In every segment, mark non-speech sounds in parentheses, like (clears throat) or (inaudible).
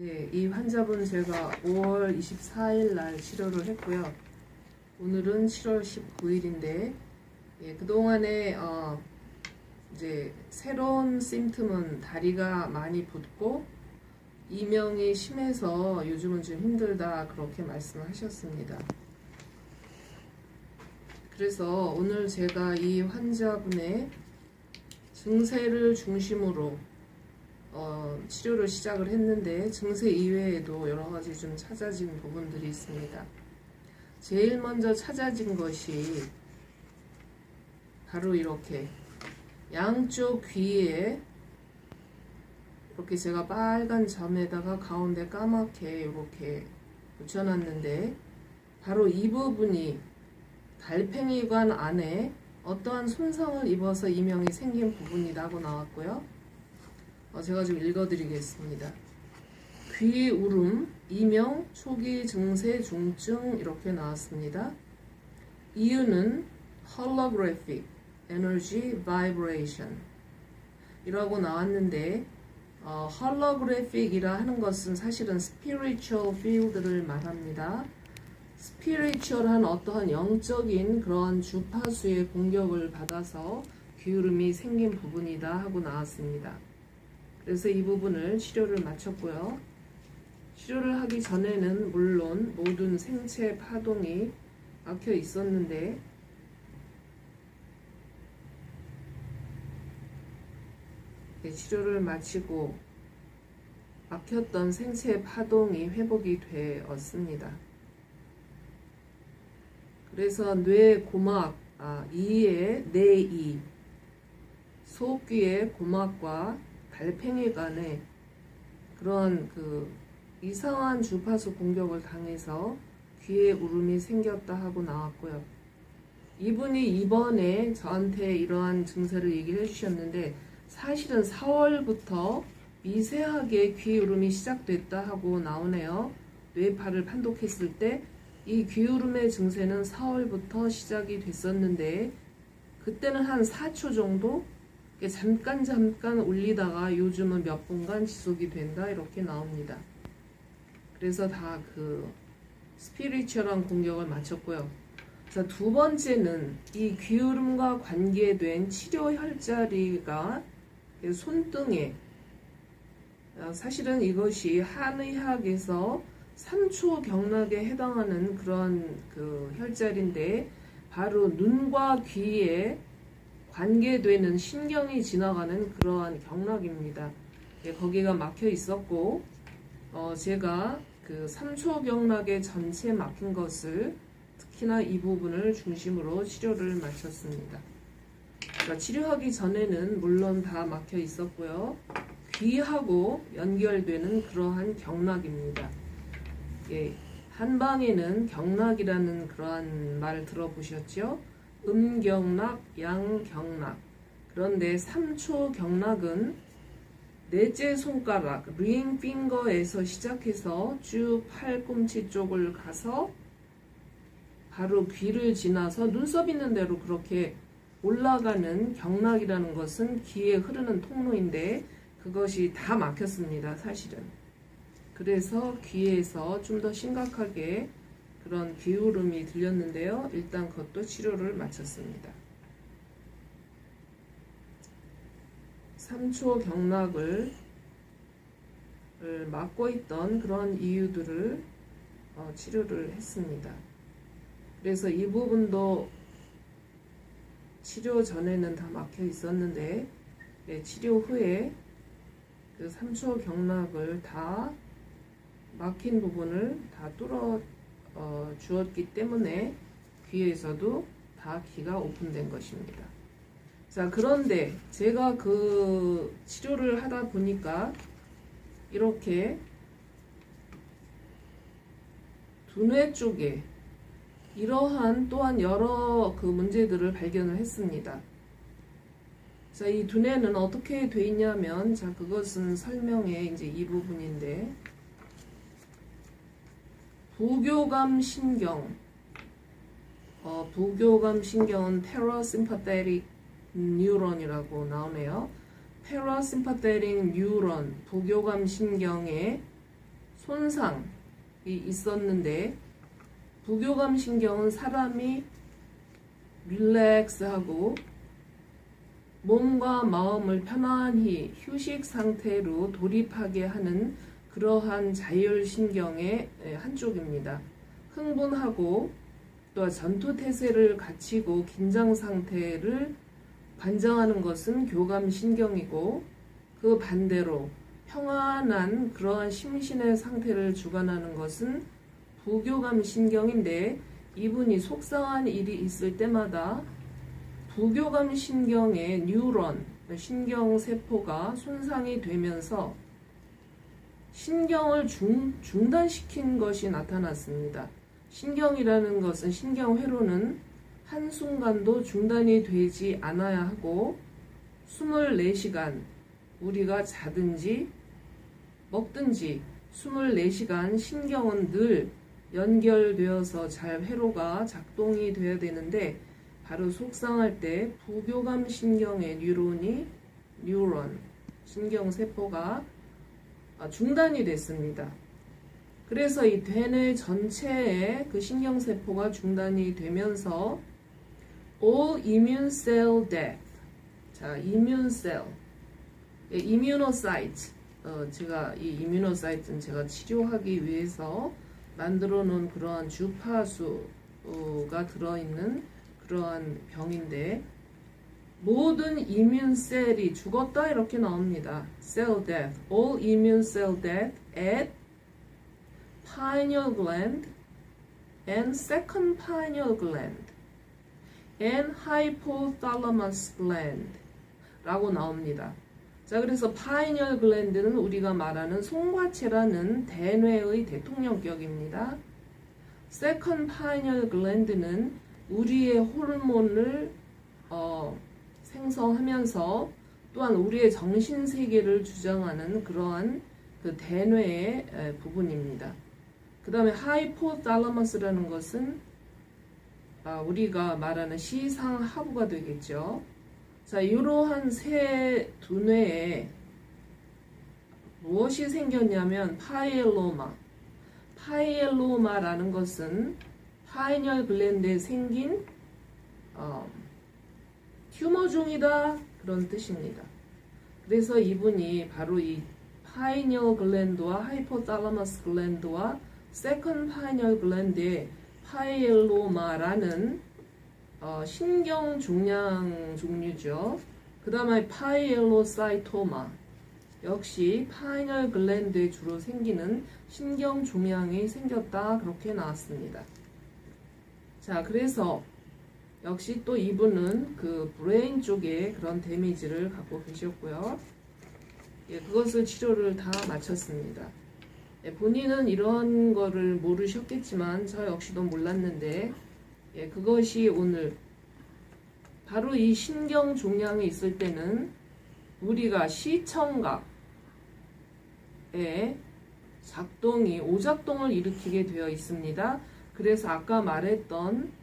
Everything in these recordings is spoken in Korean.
네, 이 환자분 제가 5월 24일 날 치료를 했고요. 오늘은 7월 19일인데 예, 그동안에 어, 이제 새로운 심틈은 다리가 많이 붓고 이명이 심해서 요즘은 좀 힘들다 그렇게 말씀하셨습니다. 그래서 오늘 제가 이 환자분의 증세를 중심으로 어, 치료를 시작을 했는데 증세 이외에도 여러 가지 좀 찾아진 부분들이 있습니다. 제일 먼저 찾아진 것이 바로 이렇게 양쪽 귀에 이렇게 제가 빨간 점에다가 가운데 까맣게 이렇게 붙여놨는데 바로 이 부분이 달팽이관 안에 어떠한 손상을 입어서 이명이 생긴 부분이라고 나왔고요. 어, 제가 좀 읽어드리겠습니다. 귀 울음, 이명, 초기 증세 중증 이렇게 나왔습니다. 이유는 holographic energy vibration 이라고 나왔는데 어, holographic이라 하는 것은 사실은 spiritual field를 말합니다. 스피리추얼한 어떠한 영적인 그러한 주파수의 공격을 받아서 기울음이 생긴 부분이다 하고 나왔습니다. 그래서 이 부분을 치료를 마쳤고요. 치료를 하기 전에는 물론 모든 생체 파동이 막혀 있었는데 네, 치료를 마치고 막혔던 생체 파동이 회복이 되었습니다. 그래서 뇌 고막, 아, 이의 내이, 속귀의 고막과 달팽이 간에 그런 그 이상한 주파수 공격을 당해서 귀에 울음이 생겼다 하고 나왔고요. 이분이 이번에 저한테 이러한 증세를 얘기를 해주셨는데 사실은 4월부터 미세하게 귀 울음이 시작됐다 하고 나오네요. 뇌파를 판독했을 때 이 귀울음의 증세는 4월부터 시작이 됐었는데 그때는 한 4초 정도 잠깐 잠깐 울리다가 요즘은 몇 분간 지속이 된다 이렇게 나옵니다. 그래서 다 그 스피리추얼한 공격을 마쳤고요. 자, 두 번째는 이 귀울음과 관계된 치료 혈자리가 손등에 아, 사실은 이것이 한의학에서 3초 경락에 해당하는 그런 그 혈자리인데 바로 눈과 귀에 관계되는 신경이 지나가는 그러한 경락입니다. 예, 거기가 막혀 있었고 어, 제가 그 3초 경락의 전체 막힌 것을 특히나 이 부분을 중심으로 치료를 마쳤습니다. 그러니까 치료하기 전에는 물론 다 막혀 있었고요. 귀하고 연결되는 그러한 경락입니다. 예, 한방에는 경락이라는 그러한 말을 들어보셨죠? 음경락, 양경락. 그런데 3초 경락은 넷째 손가락, 링 핑거에서 시작해서 쭉 팔꿈치 쪽을 가서 바로 귀를 지나서 눈썹 있는 대로 그렇게 올라가는 경락이라는 것은 귀에 흐르는 통로인데 그것이 다 막혔습니다, 사실은. 그래서 귀에서 좀 더 심각하게 그런 기울음이 들렸는데요. 일단 그것도 치료를 마쳤습니다. 3초 경락을 막고 있던 그런 이유들을 어, 치료를 했습니다. 그래서 이 부분도 치료 전에는 다 막혀 있었는데 네, 치료 후에 그 3초 경락을 다 막힌 부분을 다 뚫어 어, 주었기 때문에 귀에서도 다 귀가 오픈된 것입니다. 자, 그런데 제가 그 치료를 하다 보니까 이렇게 두뇌 쪽에 이러한 또한 여러 그 문제들을 발견을 했습니다. 자, 이 두뇌는 어떻게 돼 있냐면, 자, 그것은 설명의 이제 이 부분인데, 부교감 신경, 어, 부교감 신경은 parasympathetic neuron이라고 나오네요. parasympathetic neuron, 부교감 신경의 손상이 있었는데 부교감 신경은 사람이 릴렉스하고 몸과 마음을 편안히 휴식 상태로 돌입하게 하는 그러한 자율신경의 한쪽입니다. 흥분하고 또 전투 태세를 갖추고 긴장 상태를 관장하는 것은 교감신경이고 그 반대로 평안한 그러한 심신의 상태를 주관하는 것은 부교감 신경인데 이분이 속상한 일이 있을 때마다 부교감 신경의 뉴런, 신경 세포가 손상이 되면서 신경을 중, 중단시킨 것이 나타났습니다. 신경이라는 것은 신경회로는 한순간도 중단이 되지 않아야 하고 24시간 우리가 자든지 먹든지 24시간 신경은 늘 연결되어서 잘 회로가 작동이 되어야 되는데 바로 속상할 때 부교감 신경의 뉴런이 뉴런 신경 세포가 아, 중단이 됐습니다. 그래서 이 대뇌 전체의 그 신경 세포가 중단이 되면서 all immune cell death 자, immune cell 예, immunocyte 어, 제가 이 immunocyte는 제가 치료하기 위해서 만들어 놓은 그러한 주파수가 들어있는 그러한 병인데 모든 이뮨 셀이 죽었다 이렇게 나옵니다. cell death, all immune cell death at pineal gland and second pineal gland and hypothalamus gland 라고 나옵니다. 자, 그래서 파이널 글랜드는 우리가 말하는 송과체라는 대뇌의 대통령격입니다. 세컨 파이널 글랜드는 우리의 호르몬을 어, 생성하면서 또한 우리의 정신 세계를 주장하는 그러한 그 대뇌의 에, 부분입니다. 그 다음에 하이포탈라머스라는 것은 아, 우리가 말하는 시상하부가 되겠죠. 자, 이러한 세 두뇌에 무엇이 생겼냐면 파이엘로마. 파이엘로마라는 것은 파이널 글랜드에 생긴 어, 튜머 중이다 그런 뜻입니다. 그래서 이분이 바로 이 파이널 글랜드와 하이포탈라머스 글랜드와 세컨 파이널 글랜드의 파이엘로마라는 어, 신경 종양 종류죠. 그 다음에 파이엘로사이토마 역시 파이널 글랜드에 주로 생기는 신경 종양이 생겼다 그렇게 나왔습니다. 자 그래서 역시 또 이분은 그 브레인 쪽에 그런 데미지를 갖고 계셨고요. 예, 그것을 치료를 다 마쳤습니다. 예, 본인은 이런 거를 모르셨겠지만 저 역시도 몰랐는데 예, 그것이 오늘 바로 이 신경 종양이 있을 때는 우리가 시청각의 작동이 오작동을 일으키게 되어 있습니다. 그래서 아까 말했던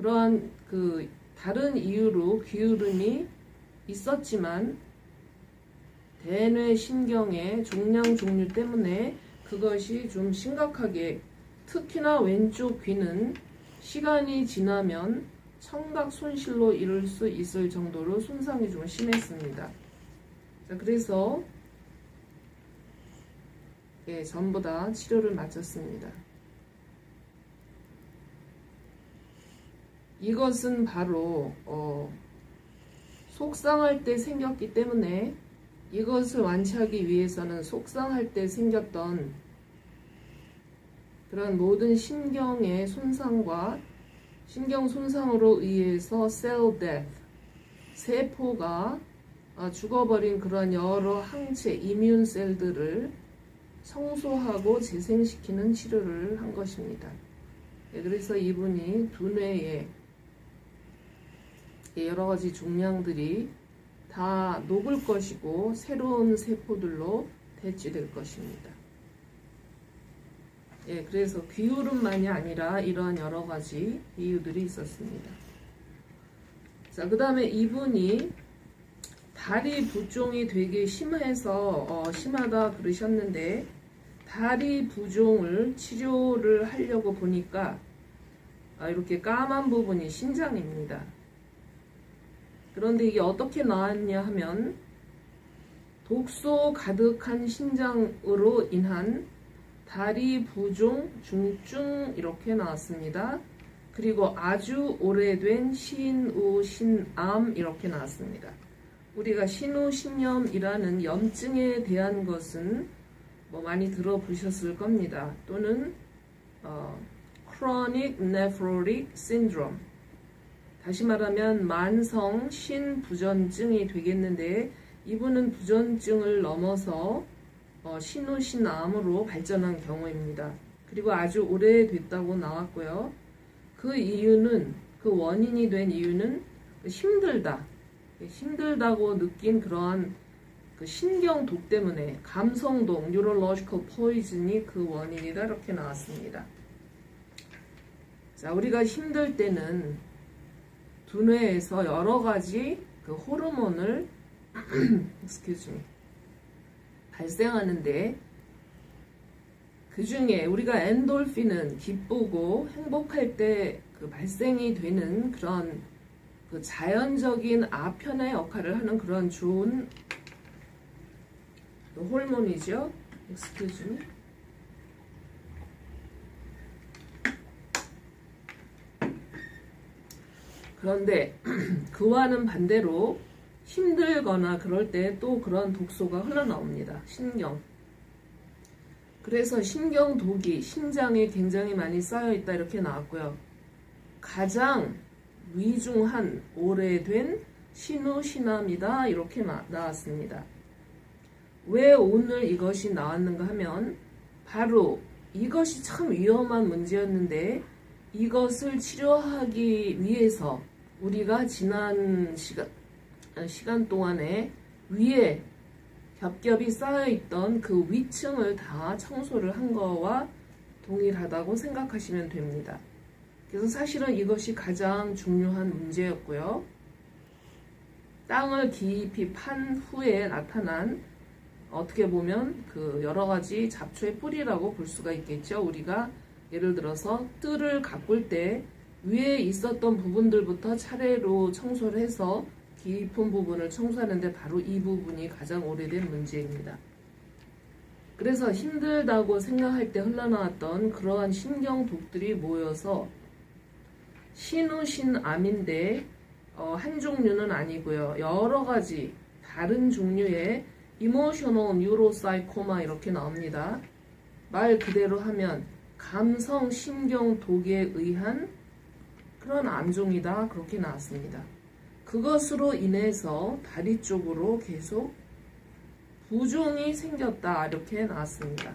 그러한 그 다른 이유로 귀울음이 있었지만 대뇌 신경의 종양 종류 때문에 그것이 좀 심각하게 특히나 왼쪽 귀는 시간이 지나면 청각 손실로 이룰 수 있을 정도로 손상이 좀 심했습니다. 자, 그래서 예, 전부 다 치료를 마쳤습니다. 이것은 바로 어, 속상할 때 생겼기 때문에 이것을 완치하기 위해서는 속상할 때 생겼던 그런 모든 신경의 손상과 신경 손상으로 의해서 cell death, 세포가 아, 죽어버린 그런 여러 항체, 이뮨 셀들을 청소하고 재생시키는 치료를 한 것입니다. 예, 그래서 이분이 두뇌에 여러 가지 종양들이 다 녹을 것이고 새로운 세포들로 대치될 것입니다. 예, 그래서 귀울음만이 아니라 이러한 여러 가지 이유들이 있었습니다. 자, 그 다음에 이분이 다리 부종이 되게 심해서 어, 심하다 그러셨는데 다리 부종을 치료를 하려고 보니까 아, 이렇게 까만 부분이 신장입니다. 그런데 이게 어떻게 나왔냐 하면 독소 가득한 신장으로 인한 다리 부종 중증 이렇게 나왔습니다. 그리고 아주 오래된 신우 신암 이렇게 나왔습니다. 우리가 신우 신염이라는 염증에 대한 것은 뭐 많이 들어보셨을 겁니다. 또는 어, chronic nephrotic syndrome 다시 말하면 만성 신부전증이 되겠는데 이분은 부전증을 넘어서 어, 신우신암으로 발전한 경우입니다. 그리고 아주 오래됐다고 나왔고요. 그 이유는 그 원인이 된 이유는 힘들다, 힘들다고 느낀 그러한 그 신경독 때문에 감성독, neurological poison이 그 원인이다 이렇게 나왔습니다. 자, 우리가 힘들 때는 두뇌에서 여러 가지 그 호르몬을 (clears throat) me, 발생하는데 그 중에 우리가 엔돌핀은 기쁘고 행복할 때 그 발생이 되는 그런 그 자연적인 아편의 역할을 하는 그런 좋은 그 호르몬이죠. excuse. 그런데 (clears throat) 그와는 반대로 힘들거나 그럴 때 또 그런 독소가 흘러나옵니다. 신경. 그래서 신경 독이 신장에 굉장히 많이 쌓여 있다 이렇게 나왔고요. 가장 위중한 오래된 신우신암이다 이렇게 나, 나왔습니다. 왜 오늘 이것이 나왔는가 하면 바로 이것이 참 위험한 문제였는데 이것을 치료하기 위해서 우리가 지난 시간, 시간 동안에 위에 겹겹이 쌓여있던 그 위층을 다 청소를 한 거와 동일하다고 생각하시면 됩니다. 그래서 사실은 이것이 가장 중요한 문제였고요. 땅을 깊이 판 후에 나타난 어떻게 보면 그 여러 가지 잡초의 뿌리라고 볼 수가 있겠죠. 우리가 예를 들어서 뜰을 가꿀 때 위에 있었던 부분들부터 차례로 청소를 해서 깊은 부분을 청소하는데 바로 이 부분이 가장 오래된 문제입니다. 그래서 힘들다고 생각할 때 흘러나왔던 그러한 신경독들이 모여서 신우신암인데 어, 한 종류는 아니고요. 여러 가지 다른 종류의 이모셔널 뉴로사이코마 이렇게 나옵니다. 말 그대로 하면 감성 신경 독에 의한 그런 암종이다 그렇게 나왔습니다. 그것으로 인해서 다리 쪽으로 계속 부종이 생겼다 이렇게 나왔습니다.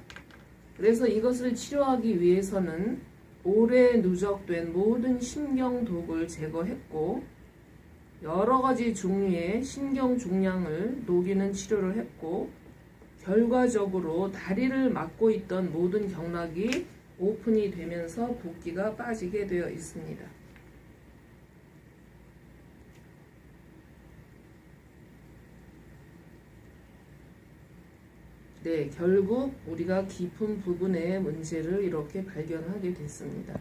그래서 이것을 치료하기 위해서는 오래 누적된 모든 신경독을 제거했고 여러 가지 종류의 신경 종양을 녹이는 치료를 했고 결과적으로 다리를 막고 있던 모든 경락이 오픈이 되면서 붓기가 빠지게 되어 있습니다. 네, 결국 우리가 깊은 부분의 문제를 이렇게 발견하게 됐습니다.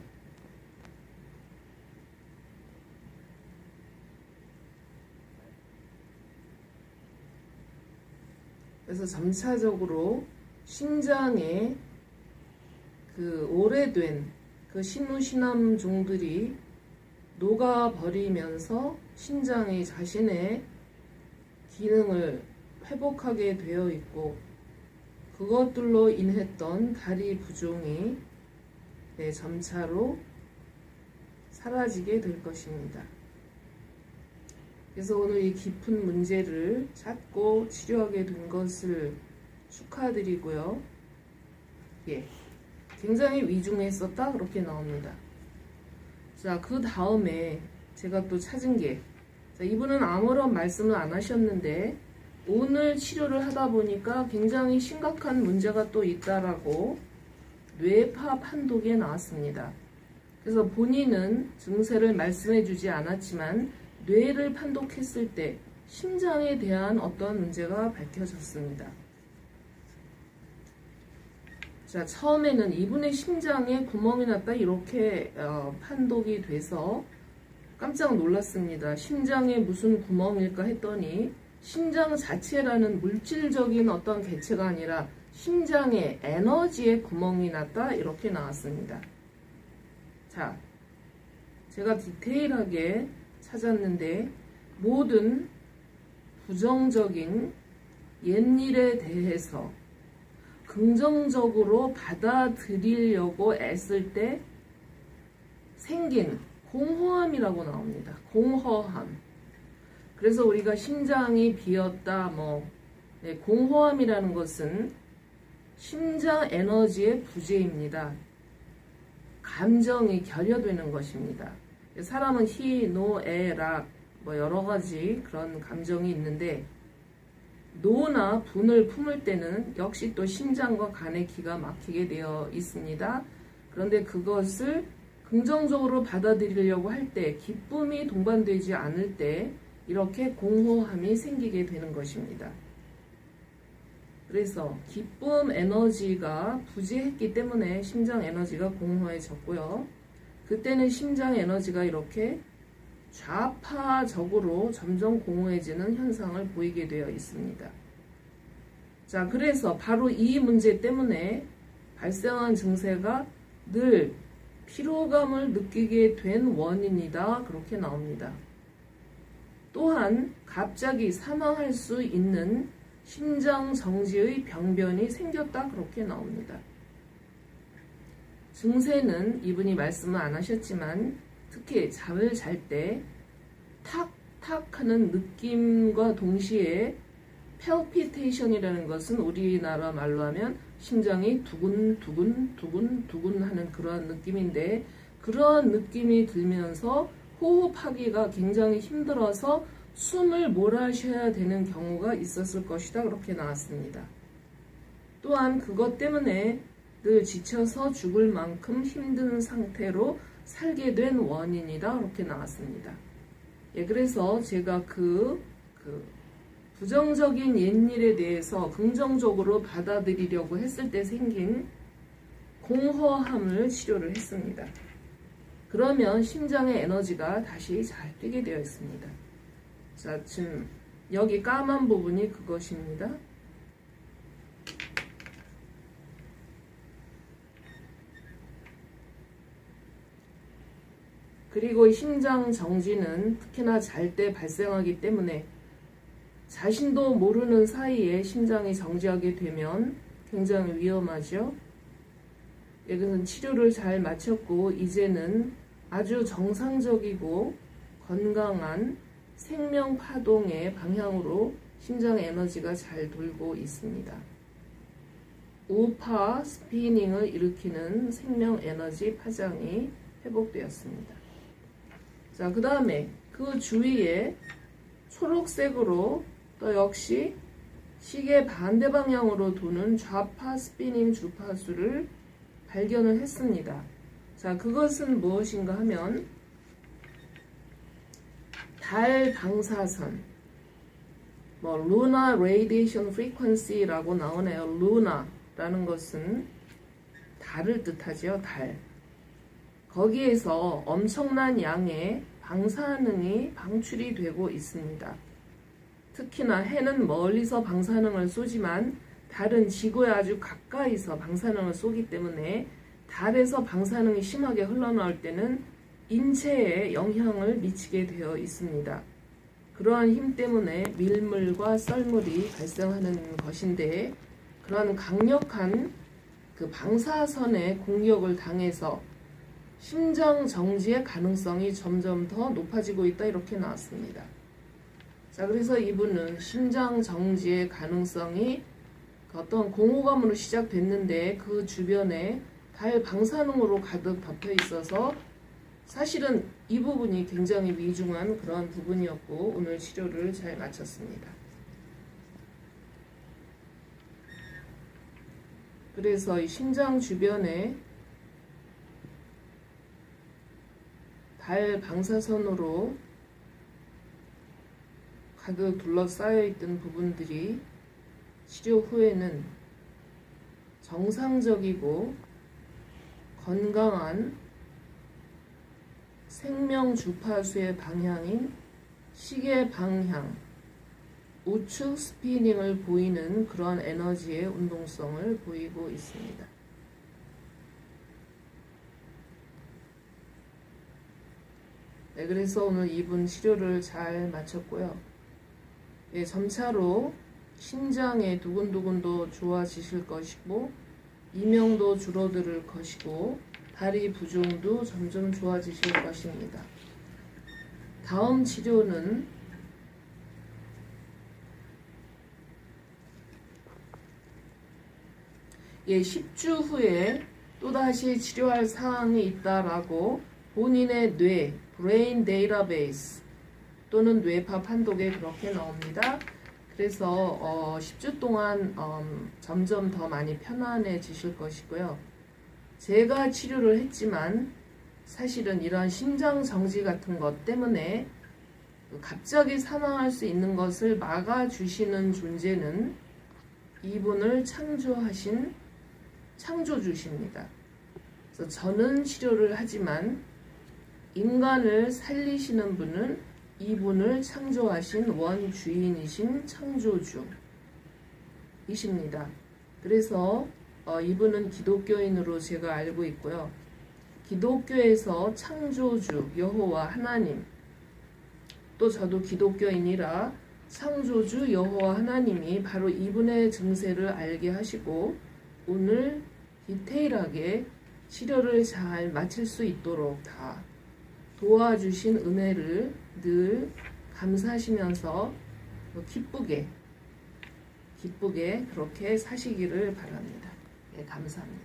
그래서 점차적으로 신장에 그 오래된 그 신우신암종들이 녹아버리면서 신장이 자신의 기능을 회복하게 되어 있고 그것들로 인했던 다리 부종이 네, 점차로 사라지게 될 것입니다. 그래서 오늘 이 깊은 문제를 찾고 치료하게 된 것을 축하드리고요. 예. 굉장히 위중했었다. 그렇게 나옵니다. 자, 그 다음에 제가 또 찾은 게, 자, 이분은 아무런 말씀을 안 하셨는데, 오늘 치료를 하다 보니까 굉장히 심각한 문제가 또 있다라고 뇌파 판독에 나왔습니다. 그래서 본인은 증세를 말씀해 주지 않았지만 뇌를 판독했을 때 심장에 대한 어떤 문제가 밝혀졌습니다. 자, 처음에는 이분의 심장에 구멍이 났다 이렇게 어, 판독이 돼서 깜짝 놀랐습니다. 심장에 무슨 구멍일까 했더니 심장 자체라는 물질적인 어떤 개체가 아니라 심장에 에너지에 구멍이 났다 이렇게 나왔습니다. 자, 제가 디테일하게 찾았는데 모든 부정적인 옛일에 대해서 긍정적으로 받아들이려고 애쓸 때 생긴 공허함이라고 나옵니다. 공허함. 그래서 우리가 심장이 비었다, 뭐, 네, 공허함이라는 것은 심장 에너지의 부재입니다. 감정이 결여되는 것입니다. 사람은 희, 노, 에, 락, 뭐 여러 가지 그런 감정이 있는데, 노나 분을 품을 때는 역시 또 심장과 간의 기가 막히게 되어 있습니다. 그런데 그것을 긍정적으로 받아들이려고 할 때, 기쁨이 동반되지 않을 때, 이렇게 공허함이 생기게 되는 것입니다. 그래서 기쁨 에너지가 부재했기 때문에 심장 에너지가 공허해졌고요. 그때는 심장 에너지가 이렇게 좌파적으로 점점 공허해지는 현상을 보이게 되어 있습니다. 자, 그래서 바로 이 문제 때문에 발생한 증세가 늘 피로감을 느끼게 된 원인이다. 그렇게 나옵니다. 또한 갑자기 사망할 수 있는 심장 정지의 병변이 생겼다. 그렇게 나옵니다. 증세는 이분이 말씀을 안 하셨지만 특히 잠을 잘 때 탁탁 하는 느낌과 동시에 펠피테이션이라는 것은 우리나라 말로 하면 심장이 두근두근 두근두근 하는 그러한 느낌인데 그러한 느낌이 들면서 호흡하기가 굉장히 힘들어서 숨을 몰아쉬어야 되는 경우가 있었을 것이다 그렇게 나왔습니다. 또한 그것 때문에 늘 지쳐서 죽을 만큼 힘든 상태로 살게 된 원인이다 그렇게 나왔습니다. 예, 그래서 제가 그, 그 부정적인 옛일에 대해서 긍정적으로 받아들이려고 했을 때 생긴 공허함을 치료를 했습니다. 그러면 심장의 에너지가 다시 잘 뛰게 되어 있습니다. 자, 지금 여기 까만 부분이 그것입니다. 그리고 심장 정지는 특히나 잘 때 발생하기 때문에 자신도 모르는 사이에 심장이 정지하게 되면 굉장히 위험하죠. 여기서는 치료를 잘 마쳤고 이제는 아주 정상적이고 건강한 생명 파동의 방향으로 심장 에너지가 잘 돌고 있습니다. 우파 스피닝을 일으키는 생명 에너지 파장이 회복되었습니다. 자, 그 다음에 그 주위에 초록색으로 또 역시 시계 반대 방향으로 도는 좌파 스피닝 주파수를 발견을 했습니다. 자, 그것은 무엇인가 하면 달 방사선 뭐 루나 레이디에이션 프리퀀시라고 나오네요. 루나라는 것은 달을 뜻하지요. 달. 거기에서 엄청난 양의 방사능이 방출이 되고 있습니다. 특히나 해는 멀리서 방사능을 쏘지만 달은 지구에 아주 가까이서 방사능을 쏘기 때문에 달에서 방사능이 심하게 흘러나올 때는 인체에 영향을 미치게 되어 있습니다. 그러한 힘 때문에 밀물과 썰물이 발생하는 것인데 그러한 강력한 그 방사선의 공격을 당해서 심장 정지의 가능성이 점점 더 높아지고 있다 이렇게 나왔습니다. 자 그래서 이분은 심장 정지의 가능성이 어떤 공허감으로 시작됐는데 그 주변에 달 방사능으로 가득 덮여 있어서 사실은 이 부분이 굉장히 위중한 그런 부분이었고 오늘 치료를 잘 마쳤습니다. 그래서 이 심장 주변에 달 방사선으로 가득 둘러싸여 있던 부분들이 치료 후에는 정상적이고 건강한 생명 주파수의 방향인 시계 방향 우측 스피닝을 보이는 그런 에너지의 운동성을 보이고 있습니다. 네, 그래서 오늘 2분 치료를 잘 마쳤고요. 예, 점차로 심장의 두근두근도 좋아지실 것이고 이명도 줄어들 것이고 다리 부종도 점점 좋아지실 것입니다. 다음 치료는 예, 10주 후에 또다시 치료할 사항이 있다라고 본인의 뇌, 브레인 데이터베이스 또는 뇌파 판독에 그렇게 나옵니다. 그래서 어, 10주 동안 음, 점점 더 많이 편안해지실 것이고요. 제가 치료를 했지만 사실은 이런 심장 정지 같은 것 때문에 갑자기 사망할 수 있는 것을 막아주시는 존재는 이분을 창조하신 창조주십니다. 그래서 저는 치료를 하지만 인간을 살리시는 분은 이분을 창조하신 원주인이신 창조주이십니다. 그래서 어, 이분은 기독교인으로 제가 알고 있고요. 기독교에서 창조주 여호와 하나님 또 저도 기독교인이라 창조주 여호와 하나님이 바로 이분의 증세를 알게 하시고 오늘 디테일하게 치료를 잘 마칠 수 있도록 다 도와주신 은혜를 늘 감사하시면서 기쁘게 기쁘게 그렇게 사시기를 바랍니다. 예, 감사합니다.